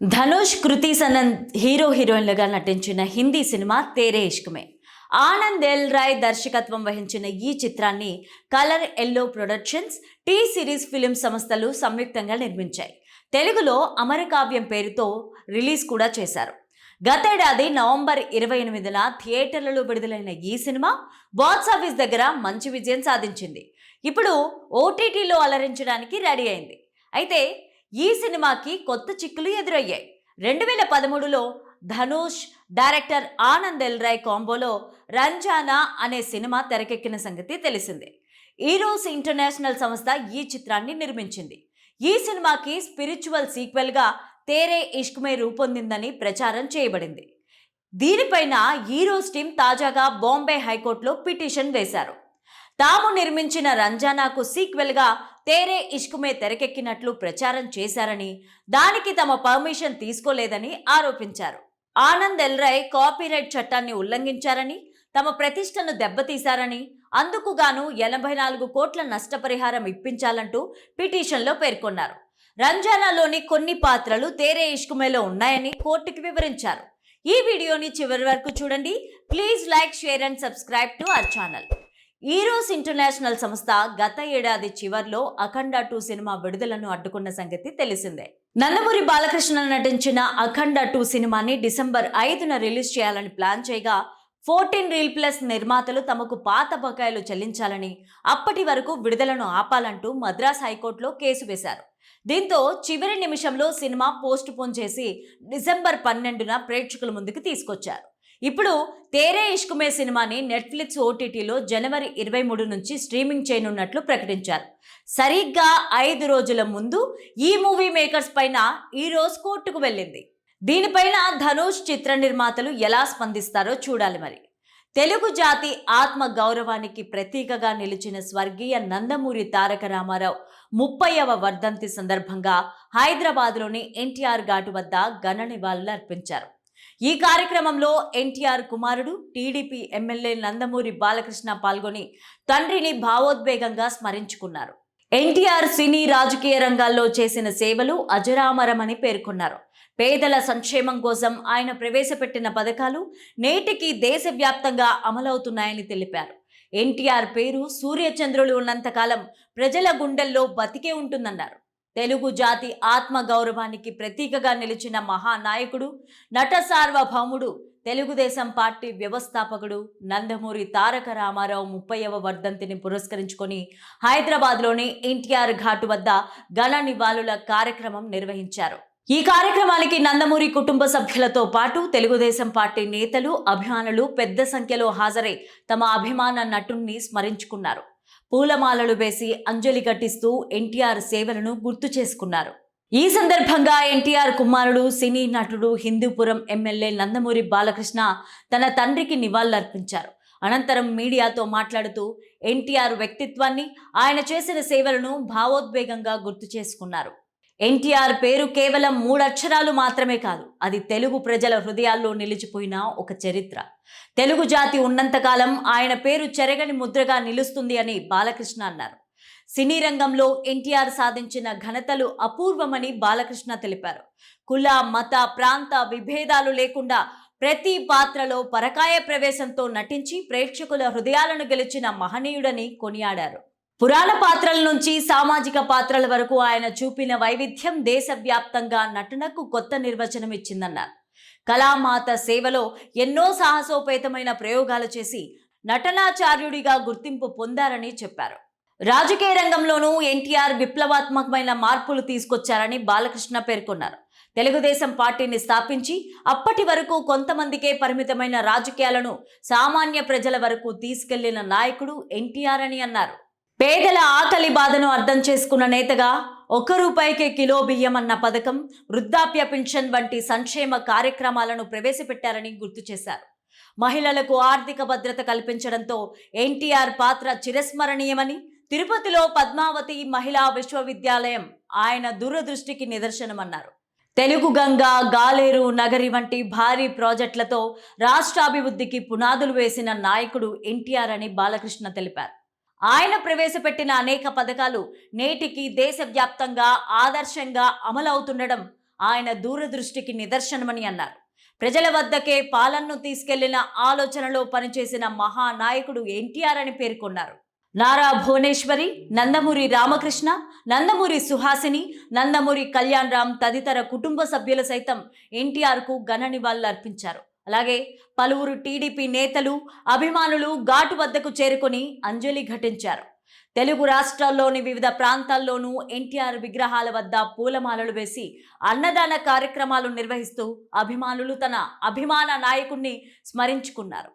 Dhanush Kriti Sanon hero హీరోయిన్లుగా నటించిన Hindi cinema Tere ఇష్కమే. Anand L Rai దర్శకత్వం వహించిన ఈ చిత్రాన్ని colour yellow productions T series film సంస్థలు సంయుక్తంగా నిర్మించాయి. తెలుగులో అమరకావ్యం పేరుతో రిలీజ్ కూడా చేశారు. గతేడాది నవంబర్ ఇరవై ఎనిమిదిన థియేటర్లలో విడుదలైన ఈ సినిమా బాక్స్ ఆఫీస్ దగ్గర మంచి విజయం సాధించింది. ఇప్పుడు ఓటీటీలో అలరించడానికి రెడీ అయింది. అయితే ఈ సినిమాకి కొత్త చిక్కులు ఎదురయ్యాయి. రెండు వేల పదమూడులో ధనుష్ డైరెక్టర్ ఆనంద్ ఎల్రాయ్ కాంబోలో రంజానా అనే సినిమా తెరకెక్కిన సంగతి తెలిసిందే. ఈరోస్ ఇంటర్నేషనల్ సంస్థ ఈ చిత్రాన్ని నిర్మించింది. ఈ సినిమాకి స్పిరిచువల్ సీక్వెల్గా తేరే ఇష్క్మే రూపొందిందని ప్రచారం చేయబడింది. దీనిపైన ఈరోస్ టీం తాజాగా బాంబే హైకోర్టులో పిటిషన్ వేశారు. తాము నిర్మించిన రంజానాకు సీక్వెల్గా తేరే ఇష్కుమే తెరకెక్కినట్లు ప్రచారం చేశారని దానికి తమ పర్మిషన్ తీసుకోలేదని ఆరోపించారు. ఆనంద్ ఎల్రై కాపీరైట్ చట్టాన్ని ఉల్లంఘించారని తమ ప్రతిష్టను దెబ్బతీశారని అందుకు గాను ఎనభై నాలుగు కోట్ల నష్టపరిహారం ఇప్పించాలంటూ పిటిషన్లో పేర్కొన్నారు. రంజానాలోని కొన్ని పాత్రలు తేరే ఇష్కుమేలో ఉన్నాయని కోర్టుకి వివరించారు. ఈ వీడియోని చివరి వరకు చూడండి. Please like share and subscribe to our channel. Eros international సంస్థ గత ఏడాది చివర్లో అఖండ టూ సినిమా విడుదలను అడ్డుకున్న సంగతి తెలిసిందే. నందమూరి బాలకృష్ణ నటించిన అఖండ టూ సినిమాని డిసెంబర్ ఐదున రిలీజ్ చేయాలని ప్లాన్ చేయగా ఫోర్టీన్ రీల్ ప్లస్ నిర్మాతలు తమకు పాత బకాయిలు చెల్లించాలని అప్పటి వరకు విడుదలను ఆపాలంటూ మద్రాస్ హైకోర్టులో కేసు వేశారు. దీంతో చివరి నిమిషంలో సినిమా పోస్ట్ పోన్ చేసి డిసెంబర్ పన్నెండున ప్రేక్షకుల ముందుకు తీసుకొచ్చారు. ఇప్పుడు తేరే ఇష్కుమే సినిమాని నెట్ఫ్లిక్స్ ఓటీటీలో జనవరి ఇరవై మూడు నుంచి స్ట్రీమింగ్ చేయనున్నట్లు ప్రకటించారు. సరిగ్గా ఐదు రోజుల ముందు ఈ మూవీ మేకర్స్ పైన ఈ రోజు కోర్టుకు వెళ్ళింది. దీనిపైన ధనుష్ చిత్ర నిర్మాతలు ఎలా స్పందిస్తారో చూడాలి మరి. తెలుగు జాతి ఆత్మ గౌరవానికి ప్రతీకగా నిలిచిన స్వర్గీయ నందమూరి తారక రామారావు ముప్పైవ వర్ధంతి సందర్భంగా హైదరాబాద్లోని ఎన్టీఆర్ ఘాటు వద్ద ఘన నివాళులు అర్పించారు. ఈ కార్యక్రమంలో ఎన్టీఆర్ కుమారుడు టీడీపీ ఎమ్మెల్యే నందమూరి బాలకృష్ణ పాల్గొని తండ్రిని భావోద్వేగంగా స్మరించుకున్నారు. ఎన్టీఆర్ సినీ రాజకీయ రంగాల్లో చేసిన సేవలు అజరామరమని పేర్కొన్నారు. పేదల సంక్షేమం కోసం ఆయన ప్రవేశపెట్టిన పథకాలు నేటికి దేశవ్యాప్తంగా అమలవుతున్నాయని తెలిపారు. ఎన్టీఆర్ పేరు సూర్యచంద్రులు ఉన్నంతకాలం ప్రజల గుండెల్లో బతికే ఉంటుందన్నారు. తెలుగు జాతి ఆత్మ గౌరవానికి ప్రతీకగా నిలిచిన మహానాయకుడు నట సార్వభౌముడు తెలుగుదేశం పార్టీ వ్యవస్థాపకుడు నందమూరి తారక రామారావు ముప్పైవ వర్ధంతిని పురస్కరించుకొని హైదరాబాద్లోని ఎన్టీఆర్ ఘాటు వద్ద ఘన నివాళుల కార్యక్రమం నిర్వహించారు. ఈ కార్యక్రమానికి నందమూరి కుటుంబ సభ్యులతో పాటు తెలుగుదేశం పార్టీ నేతలు అభిమానులు పెద్ద సంఖ్యలో హాజరై తమ అభిమాన నటుణ్ణి స్మరించుకున్నారు. పూలమాలలు వేసి అంజలి ఘటిస్తూ ఎన్టీఆర్ సేవలను గుర్తు చేసుకున్నారు. ఈ సందర్భంగా ఎన్టీఆర్ కుమారుడు సినీ నటుడు హిందూపురం ఎమ్మెల్యే నందమూరి బాలకృష్ణ తన తండ్రికి నివాళులర్పించారు. అనంతరం మీడియాతో మాట్లాడుతూ ఎన్టీఆర్ వ్యక్తిత్వాన్ని ఆయన చేసిన సేవలను భావోద్వేగంగా గుర్తు చేసుకున్నారు. ఎన్టీఆర్ పేరు కేవలం మూడక్షరాలు మాత్రమే కాదు అది తెలుగు ప్రజల హృదయాల్లో నిలిచిపోయిన ఒక చరిత్ర. తెలుగు జాతి ఉన్నంతకాలం ఆయన పేరు చెరగని ముద్రగా నిలుస్తుంది అని బాలకృష్ణ అన్నారు. సినీ రంగంలో ఎన్టీఆర్ సాధించిన ఘనతలు అపూర్వమని బాలకృష్ణ తెలిపారు. కుల మత ప్రాంత విభేదాలు లేకుండా ప్రతి పాత్రలో పరకాయ ప్రవేశంతో నటించి ప్రేక్షకుల హృదయాలను గెలిచిన మహనీయుడని కొనియాడారు. పురాణ పాత్రల నుంచి సామాజిక పాత్రల వరకు ఆయన చూపిన వైవిధ్యం దేశవ్యాప్తంగా నటనకు కొత్త నిర్వచనం ఇచ్చిందన్నారు. కళామాత సేవలో ఎన్నో సాహసోపేతమైన ప్రయోగాలు చేసి నటనాచార్యుడిగా గుర్తింపు పొందారని చెప్పారు. రాజకీయ రంగంలోనూ ఎన్టీఆర్ విప్లవాత్మకమైన మార్పులు తీసుకొచ్చారని బాలకృష్ణ పేర్కొన్నారు. తెలుగుదేశం పార్టీని స్థాపించి అప్పటి వరకు కొంతమందికే పరిమితమైన రాజకీయాలను సామాన్య ప్రజల వరకు తీసుకెళ్ళిన నాయకుడు ఎన్టీఆర్ అని అన్నారు. పేదల ఆకలి బాధను అర్థం చేసుకున్న నేతగా ఒక్క రూపాయికే కిలో బియ్యం అన్న పథకం వృద్ధాప్య పింఛన్ వంటి సంక్షేమ కార్యక్రమాలను ప్రవేశపెట్టారని గుర్తు చేశారు. మహిళలకు ఆర్థిక భద్రత కల్పించడంతో ఎన్టీఆర్ పాత్ర చిరస్మరణీయమని తిరుపతిలో పద్మావతి మహిళా విశ్వవిద్యాలయం ఆయన దూరదృష్టికి నిదర్శనమన్నారు. తెలుగు గంగ గాలేరు నగరి వంటి భారీ ప్రాజెక్టులతో రాష్ట్రాభివృద్ధికి పునాదులు వేసిన నాయకుడు ఎన్టీఆర్ అని బాలకృష్ణ తెలిపారు. ఆయన ప్రవేశపెట్టిన అనేక పథకాలు నేటికి దేశవ్యాప్తంగా ఆదర్శంగా అమలవుతుండడం ఆయన దూరదృష్టికి నిదర్శనమని అన్నారు. ప్రజల వద్దకే పాలనను తీసుకెళ్ళిన ఆలోచనలో పనిచేసిన మహానాయకుడు ఎన్టీఆర్ అని పేర్కొన్నారు. నారా భువనేశ్వరి నందమూరి రామకృష్ణ నందమూరి సుహాసిని నందమూరి కళ్యాణ్ రామ్ తదితర కుటుంబ సభ్యులు సైతం ఎన్టీఆర్కు ఘన నివాళులు అర్పించారు అలాగే పలువురు టీడీపీ నేతలు అభిమానులు ఘాటు వద్దకు చేరుకొని అంజలి ఘటించారు. తెలుగు రాష్ట్రాల్లోని వివిధ ప్రాంతాల్లోనూ ఎన్టీఆర్ విగ్రహాల వద్ద పూలమాలలు వేసి అన్నదాన కార్యక్రమాలు నిర్వహిస్తూ అభిమానులు తన అభిమాన నాయకుణ్ణి స్మరించుకున్నారు.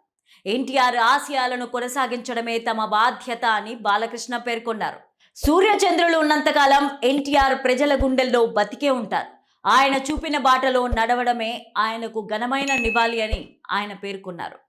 ఎన్టీఆర్ ఆశయాలను కొనసాగించడమే తమ బాధ్యత అని బాలకృష్ణ పేర్కొన్నారు. సూర్యచంద్రులు ఉన్నంతకాలం ఎన్టీఆర్ ప్రజల గుండెల్లో బతికే ఉంటారు. ఆయన చూపిన బాటలో నడవడమే ఆయనకు ఘనమైన నివాళి అని ఆయన పేర్కొన్నారు.